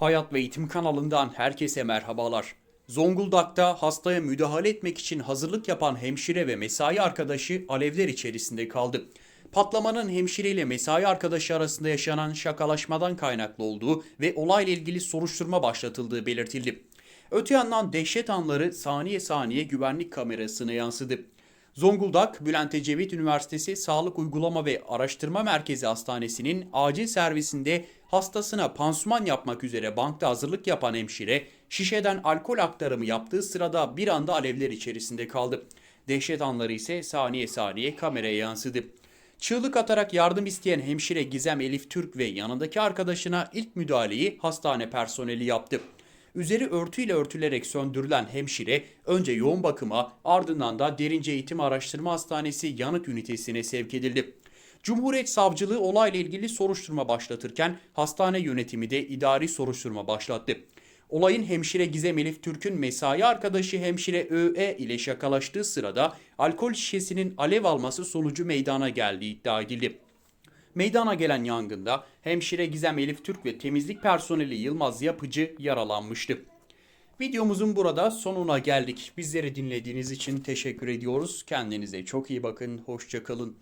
Hayat ve Eğitim kanalından herkese merhabalar. Zonguldak'ta hastaya müdahale etmek için hazırlık yapan hemşire ve mesai arkadaşı alevler içerisinde kaldı. Patlamanın hemşire ile mesai arkadaşı arasında yaşanan şakalaşmadan kaynaklı olduğu ve olayla ilgili soruşturma başlatıldığı belirtildi. Öte yandan dehşet anları saniye saniye güvenlik kamerasına yansıdı. Zonguldak, Bülent Ecevit Üniversitesi Sağlık Uygulama ve Araştırma Merkezi Hastanesi'nin acil servisinde hastasına pansuman yapmak üzere bankta hazırlık yapan hemşire, şişeden alkol aktarımı yaptığı sırada bir anda alevler içerisinde kaldı. Dehşet anları ise saniye saniye kameraya yansıdı. Çığlık atarak yardım isteyen hemşire Gizem Elif Türk ve yanındaki arkadaşına ilk müdahaleyi hastane personeli yaptı. Üzeri örtüyle örtülerek söndürülen hemşire önce yoğun bakıma ardından da Derince Eğitim Araştırma Hastanesi yanıt ünitesine sevk edildi. Cumhuriyet Savcılığı olayla ilgili soruşturma başlatırken hastane yönetimi de idari soruşturma başlattı. Olayın hemşire Gizem Elif Türk'ün mesai arkadaşı hemşire ÖE ile şakalaştığı sırada alkol şişesinin alev alması sonucu meydana geldiği iddia edildi. Meydana gelen yangında hemşire Gizem Elif Türk ve temizlik personeli Yılmaz Yapıcı yaralanmıştı. Videomuzun burada sonuna geldik. Bizleri dinlediğiniz için teşekkür ediyoruz. Kendinize çok iyi bakın. Hoşçakalın.